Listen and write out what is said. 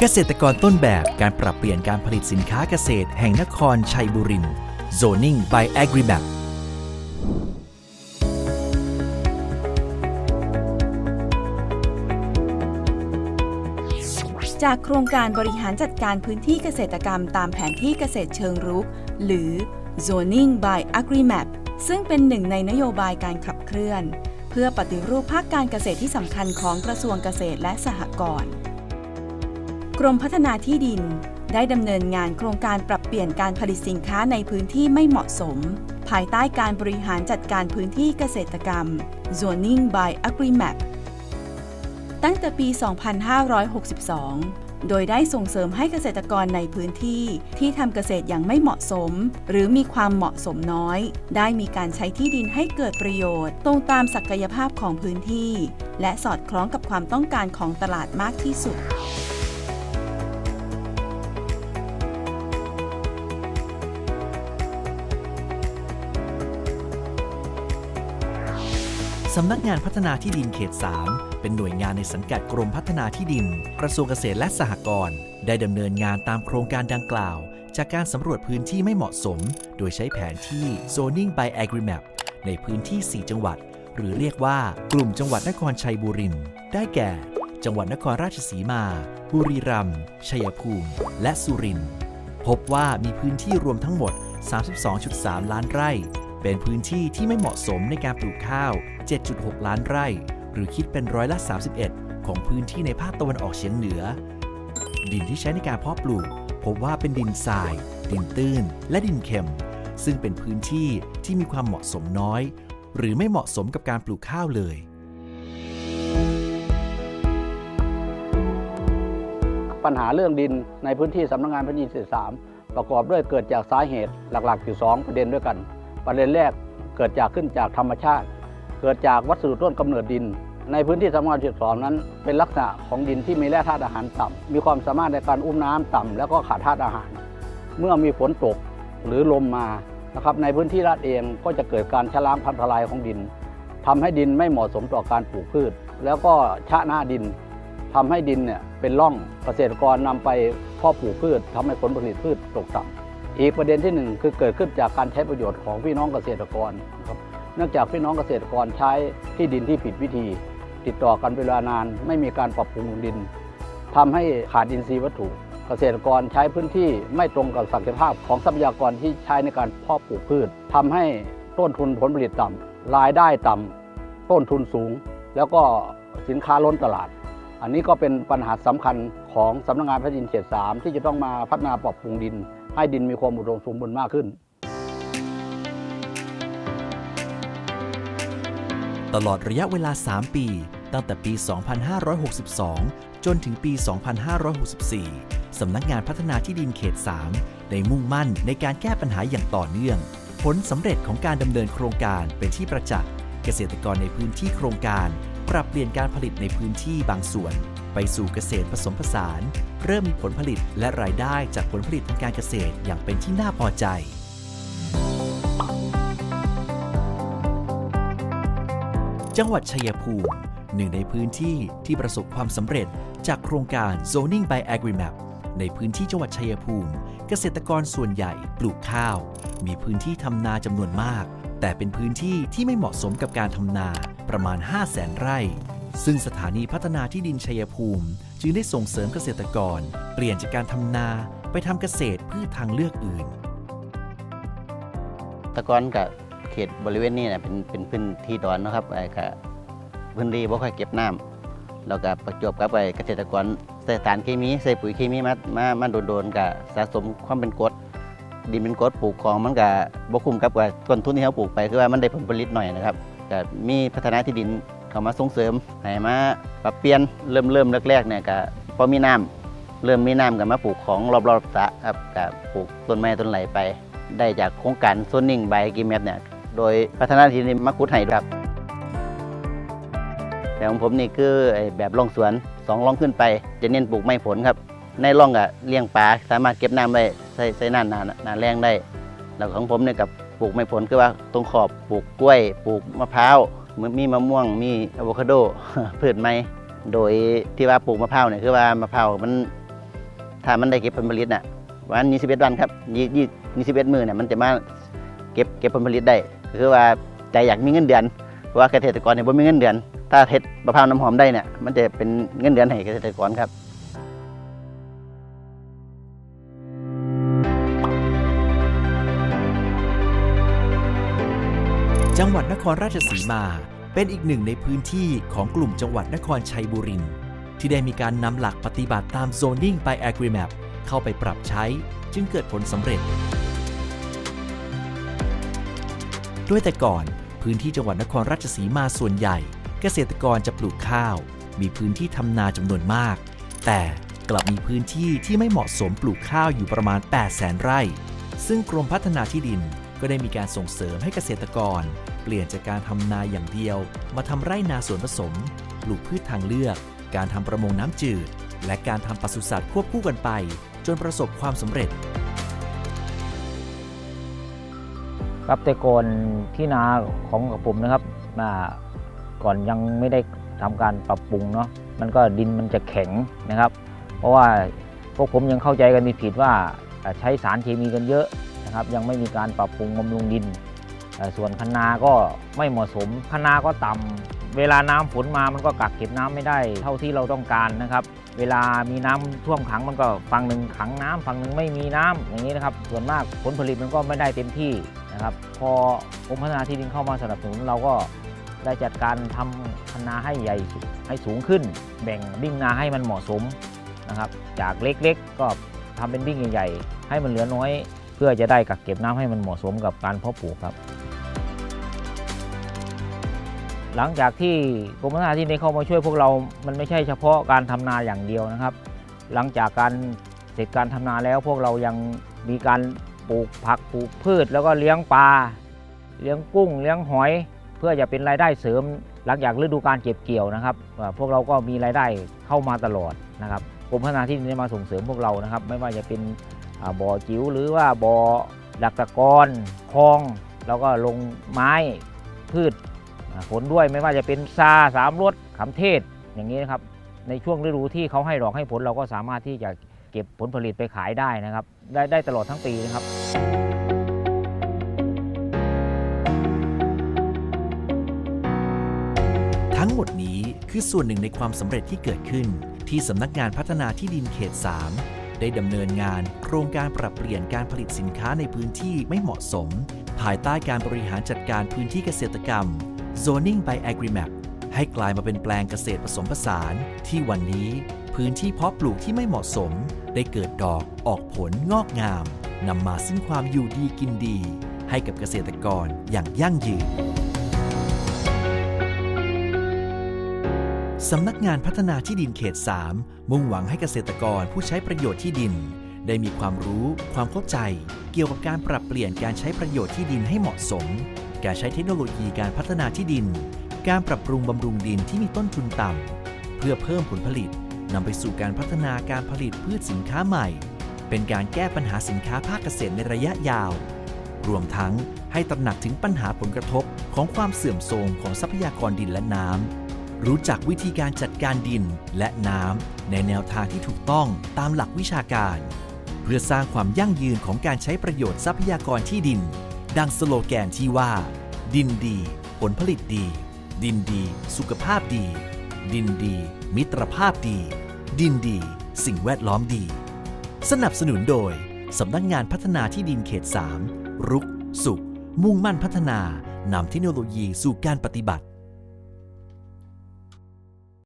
เกษตรกรต้นแบบการปรับเปลี่ยนการผลิตสินค้าเกษตรแห่งนครชัยบุรี Zoning by Agrimap จากโครงการบริหารจัดการพื้นที่เกษตรกรรมตามแผนที่เกษตรเชิงรุก หรือ Zoning by Agrimap ซึ่งเป็นหนึ่งในนโยบายการขับเคลื่อน เพื่อปฏิรูปภาคการเกษตรที่สำคัญของกระทรวงเกษตรและสหกรณ์ กรมพัฒนาที่ดิน ได้ดำเนินงานโครงการปรับเปลี่ยนการผลิตสินค้าในพื้นที่ไม่เหมาะสม ภายใต้การบริหารจัดการพื้นที่เกษตรกรรม Zoning by Agrimap ตั้งแต่ปี 2562 โดยได้ส่งเสริมให้เกษตรกรในพื้นที่ที่ทำเกษตรอย่างไม่เหมาะสม หรือมีความเหมาะสมน้อย ได้มีการใช้ที่ดินให้เกิดประโยชน์ ตรงตามศักยภาพของพื้นที่ และสอดคล้องกับความต้องการของตลาดมากที่สุด สำนักงานพัฒนาที่ดินเขต 3 เป็นหน่วยงานในสังกัดกรมพัฒนาที่ดิน กระทรวงเกษตรและสหกรณ์ได้ดำเนินงานตามโครงการดังกล่าว จากการสำรวจพื้นที่ไม่เหมาะสม โดยใช้แผนที่ Zoning by Agrimap ในพื้นที่ 4 จังหวัด หรือเรียกว่ากลุ่มจังหวัดนครชัยบุรีได้แก่ จังหวัดนครราชสีมา บุรีรัมย์ชัยภูมิ และสุรินทร์พบว่ามีพื้นที่รวมทั้งหมด 32.3 ล้านไร่ เป็นพื้นที่ที่ไม่เหมาะสมในการปลูกข้าว 7.6 ล้านไร่ หรือคิดเป็นร้อยละ 31 ของพื้นที่ในภาคตะวันออกเฉียงเหนือ ดินที่ใช้ในการเพาะปลูก พบว่าเป็นดินทราย ดินตื้น และดินเค็ม ซึ่งเป็นพื้นที่ที่มีความเหมาะสมน้อย หรือไม่เหมาะสมกับการปลูกข้าวเลยปัญหาเรื่องดินในพื้นที่สำนักงานพัฒนาที่สามประกอบด้วยเกิดจากสาเหตุหลักๆอยู่สองประเด็นด้วยกัน ประเด็นแรกเกิดจากขึ้นจากธรรมชาติ เกิดจากวัสดุต้นกำเนิดดิน ในพื้นที่สำนักงานที่สองนั้น เป็นลักษณะของดินที่มีแร่ธาตุอาหารต่ำมีความสามารถในการอุ้มน้ำต่ำแล้วก็ขาดธาตุอาหาร เมื่อมีฝนตกหรือลมมานะครับในพื้นที่ลาดเองก็จะเกิดการชะล้างพังทลายของดินทำให้ดินไม่เหมาะสมต่อการปลูกพืช แล้วก็ชะหน้าดินทำให้ดินเนี่ยเป็นร่องเกษตรกรนำไปเพาะปลูกพืชทำให้ผลผลิตพืชตกต่ำ อีกประเด็นที่หนึ่งคือเกิดขึ้นจากการใช้ประโยชน์ของพี่น้องเกษตรกรครับเนื่องจากพี่น้องเกษตรกรใช้ที่ดินที่ผิดวิธี ติดต่อกันเวลานานไม่มีการปรับปรุงดินทำให้ขาดอินทรีย์วัตถุ เกษตรกรใช้พื้นที่ไม่ตรงกับศักยภาพของทรัพยากรที่ใช้ในการเพาะปลูกพืชทำให้ต้นทุนผลผลิตต่ำรายได้ต่ำต้นทุนสูง แล้วก็สินค้าล้นตลาด อันนี้ก็เป็นปัญหาสำคัญของสำนักงานพัฒนาดินเขต3ที่จะต้องมาพัฒนาปรับปรุงดิน ให้ดินมีความอุดมสมบูรณ์มากขึ้น ตลอดระยะเวลา 3 ปี ตั้งแต่ปี 2562 จนถึงปี 2564 สำนักงานพัฒนาที่ดินเขต 3 ได้มุ่งมั่นในการแก้ปัญหาอย่างต่อเนื่อง ผลสำเร็จของการดำเนินโครงการเป็นที่ประจักษ์เกษตรกรในพื้นที่โครงการ รับเปลี่ยนการผลิตในพื้นที่บางส่วน ไปสู่เกษตรผสมผสาน เริ่มมีผลผลิตและรายได้จากผลผลิตทางการเกษตรอย่างเป็นที่น่าพอใจ จังหวัดชัยภูมิหนึ่งในพื้นที่ที่ประสบความสำเร็จจากโครงการ Zoning by Agrimap ในพื้นที่จังหวัดชัยภูมิ เกษตรกรส่วนใหญ่ปลูกข้าว มีพื้นที่ทำนาจำนวนมาก แต่เป็นพื้นที่ที่ไม่เหมาะสมกับการทำนาประมาณ 5 0 0แสนไร่ ซึ่งสถานีพัฒนาที่ดินชัยภูมิ จึงได้ส่งเสริมเกษตรกร เปลี่ยนจากการทำนาไปทำเกษตรพืชทางเลือกอื่น ตะกอนกับเขตบริเวณนี้เนี่ยเป็นเป็นพื้นที่ดอนนะครับไอ้ก็พื้นที่บ่ค่อยเก็บน้ำแล้วก็ประจวบกับไอ้เกษตรกรใส่สารเคมีใส่ปุ๋ยเคมีมามามาโดนๆกับสะสมความเป็นกรด ดินเป็นกรดปลูกของมันก็บ่คุ้มกับกับต้นทุนที่เขาปลูกไปคือว่ามันได้ผลผลิตหน่อยนะครับก็มีพัฒนาที่ดินเข้ามาส่งเสริมให้มาปรับเปลี่ยนเริ่มเริ่มแรกๆเนี่ยก็พอมีน้ำเริ่มมีน้ำกับมาปลูกของรอบๆสระครับกับปลูกต้นไม้ต้นไหลไป ได้จากโครงการโซนนิ่งใบกิเมตเนี่ยโดยพัฒนาที่ดินมักคุดไห้ครับแต่ของผมนี่คือแบบร่องสวนสองร่องขึ้นไป จะเน้นปลูกไม้ผลครับ ในร่องอะเลี้ยงปลาสามารถเก็บน้ำได้ใส่ใส่น้ำนานาแรงได้ แล้วของผมเนี่ยกับปลูกไม้ผลคือว่าตรงขอบปลูกกล้วย ปลูกมะพร้าวมีมะม่วงมีอะโวคาโดพืชไม้โดยที่ว่าปลูกมะพร้าวเนี่ยคือว่ามะพร้าวมันถ้ามันได้เก็บผลผลิตน่ะวัน21วันครับยี่ยี่21มื้อเนี่ยมันจะมาเก็บเก็บผลผลิตได้คือว่าใจอยากมีเงินเดือนเพราะว่าเกษตรกรเนี่ยบ่มีเงินเดือน ถ้าเฮ็ดมะพร้าวน้ำหอมได้เนี่ยมันจะเป็นเงินเดือนให้เกษตรกรครับ รราชสีมา เป็นอีกหนึ่งในพื้นที่ของกลุ่มจังหวัดนครชัยบุรีที่ได้มีการนำหลักปฏิบัติตาม Zoning by AgriMap เข้าไปปรับใช้ จึงเกิดผลสำเร็จ ด้วยแต่ก่อน พื้นที่จังหวัดนครราชสีมาส่วนใหญ่ เกษตรกรจะปลูกข้าว มีพื้นที่ทำนาจำนวนมาก แต่กลับมีพื้นที่ที่ไม่เหมาะสมปลูกข้าวอยู่ประมาณ 8 0 0แสนไร่ ซึ่งกรมพัฒนาที่ดินก็ได้มีการส่งเสริมให้เกษตรกร เปลี่ยนจากการทำนาอย่างเดียว มาทำไร่นาสวนผสม ปลูกพืชทางเลือก การทำประมงน้ำจืด และการทำปศุสัตว์ควบคู่กันไป จนประสบความสำเร็จครับแต่ก่อนที่นาของกับผมนะครับอ่าก่อนยังไม่ได้ทำการปรับปรุงเนาะมันก็ดินมันจะแข็งนะครับ เพราะว่าพวกผมยังเข้าใจกันผิดว่าใช้สารเคมีกันเยอะนะครับ ยังไม่มีการปรับปรุงบำรุงดิน ส่วนคะนาก็ไม่เหมาะสมคะนาก็ต่ำเวลาน้ำฝนมามันก็กักเก็บน้ำไม่ได้ เท่าที่เราต้องการนะครับ เวลามีน้ำท่วมขังมันก็ฝั่งหนึ่งขังน้ำฝั่งหนึ่งไม่มีน้ำอย่างนี้นะครับ ส่วนมากผลผลิตมันก็ไม่ได้เต็มที่นะครับ พอกรมพัฒนาที่ดินเข้ามาสนับสนุนเราก็ได้จัดการทำคันนาให้ใหญ่ให้สูงขึ้น แบ่งบิ่งนาให้มันเหมาะสมนะครับ จากเล็กๆก็ทำเป็นบิ่งใหญ่ๆให้มันเหลือน้อยเพื่อจะได้กักเก็บน้ำให้มันเหมาะสมกับการเพาะปลูกครับ หลังจากที่กรมพัฒนาที่ดินเข้ามาช่วยพวกเรา มันไม่ใช่เฉพาะการทำนาอย่างเดียวนะครับ หลังจากการเสร็จการทำนาแล้วพวกเรายังมีการปลูกผักปลูกพืช แล้วก็เลี้ยงปลาเลี้ยงกุ้ง เลี้ยงหอย เพื่อจะเป็นรายได้เสริม หลังจากฤดูการเก็บเกี่ยวนะครับ พวกเราก็มีรายได้เข้ามาตลอดนะครับกรมพัฒนาที่ดินได้มาส่งเสริมพวกเรานะครับ ไม่ว่าจะเป็นบ่อจิ๋วหรือว่าบ่อดักตะกอนคลอง แล้วก็ลงไม้พืช ผลด้วยไม่ว่าจะเป็นซาสามรสขำเทศอย่างนี้นะครับ ในช่วงฤดูที่เขาให้ดอกให้ผลเราก็สามารถที่จะเก็บผลผลิตไปขายได้นะครับ ได้ได้ตลอดทั้งปีนะครับทั้งหมดนี้คือส่วนหนึ่งในความสำเร็จที่เกิดขึ้น ที่สำนักงานพัฒนาที่ดินเขต 3 ได้ดำเนินงาน โครงการปรับเปลี่ยนการผลิตสินค้าในพื้นที่ไม่เหมาะสม ภายใต้การบริหารจัดการพื้นที่เกษตรกรรม Zoning by AgriMap ให้กลายมาเป็นแปลงเกษตรผสมผสาน ที่วันนี้พื้นที่เพาะปลูกที่ไม่เหมาะสม ได้เกิดดอกออกผลงอกงามนำมาซึ่งความอยู่ดีกินดี ให้กับเกษตรกรอย่างยั่งยืนสำนักงานพัฒนาที่ดินเขต 3 มุ่งหวังให้เกษตรกรผู้ใช้ประโยชน์ที่ดิน ได้มีความรู้ความเข้าใจเกี่ยวกับการปรับเปลี่ยนการใช้ประโยชน์ที่ดินให้เหมาะสม การใช้เทคโนโลยีการพัฒนาที่ดิน การปรับปรุงบำรุงดินที่มีต้นทุนต่ำ เพื่อเพิ่มผลผลิตนำไปสู่การพัฒนาการผลิตพืชสินค้าใหม่ เป็นการแก้ปัญหาสินค้าภาคเกษตรในระยะยาว รวมทั้งให้ตระหนักถึงปัญหาผลกระทบของความเสื่อมโทรมของทรัพยากรดินและน้ำ รู้จักวิธีการจัดการดินและน้ำในแนวทางที่ถูกต้องตามหลักวิชาการ เพื่อสร้างความยั่งยืนของการใช้ประโยชน์ทรัพยากรที่ดิน ดังสโลแกนที่ว่า ดินดี ผลผลิตดี ดินดี สุขภาพดี ดินดี มิตรภาพดี ดินดี สิ่งแวดล้อมดี สนับสนุนโดย สำนักงานพัฒนาที่ดินเขต 3 รุก สุข มุ่งมั่นพัฒนานำเทคโนโลยีสู่การปฏิบัติ